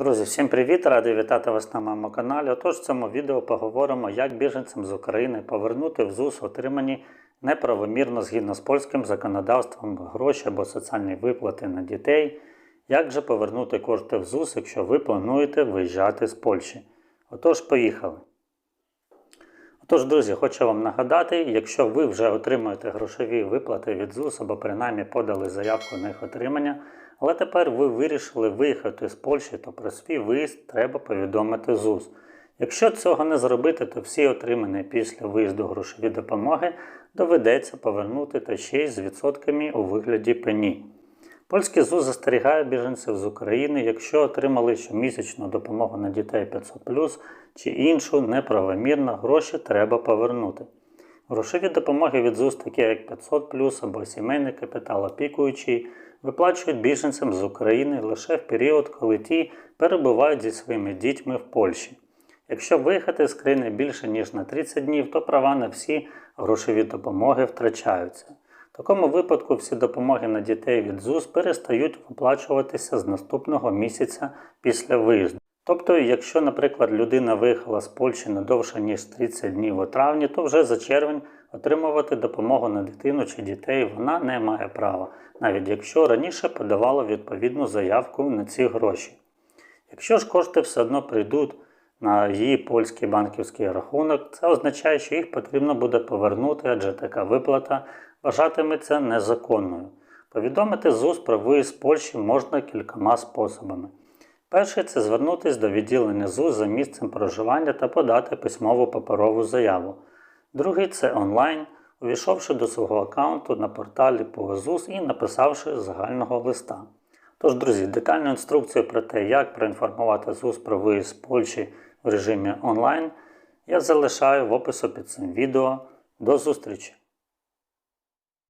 Друзі, всім привіт! Радий вітати вас на моєму каналі. Отож, в цьому відео поговоримо, як біженцям з України повернути в ЗУС отримані неправомірно згідно з польським законодавством гроші або соціальні виплати на дітей. Як же повернути кошти в ЗУС, якщо ви плануєте виїжджати з Польщі? Отож, поїхали. Отож, друзі, хочу вам нагадати, якщо ви вже отримуєте грошові виплати від ЗУС або принаймні подали заявку на їх отримання, але тепер ви вирішили виїхати з Польщі, то про свій виїзд треба повідомити ЗУС. Якщо цього не зробити, то всі отримані після виїзду грошові допомоги доведеться повернути та ще й з відсотками у вигляді пені. Польський ЗУС застерігає біженців з України, якщо отримали щомісячну допомогу на дітей 500 чи іншу неправомірно, гроші треба повернути. Грошові допомоги від ЗУС, такі як 500 або сімейний капітал опікуючий, виплачують біженцям з України лише в період, коли ті перебувають зі своїми дітьми в Польщі. Якщо виїхати з країни більше ніж на 30 днів, то права на всі грошові допомоги втрачаються. В такому випадку всі допомоги на дітей від ЗУС перестають виплачуватися з наступного місяця після виїзду. Тобто, якщо, наприклад, людина виїхала з Польщі не довше ніж 30 днів у травні, то вже за червень отримувати допомогу на дитину чи дітей вона не має права, навіть якщо раніше подавала відповідну заявку на ці гроші. Якщо ж кошти все одно прийдуть на її польський банківський рахунок, це означає, що їх потрібно буде повернути, адже така виплата вважатиметься незаконною. Повідомити ЗУС про виїзд з Польщі можна кількома способами. Перший це звернутися до відділення ЗУС за місцем проживання та подати письмову паперову заяву. Другий це онлайн, увійшовши до свого аккаунту на порталі по ЗУС і написавши загального листа. Тож, друзі, детальну інструкцію про те, як проінформувати ЗУС про виїзд з Польщі в режимі онлайн, я залишаю в опису під цим відео. До зустрічі!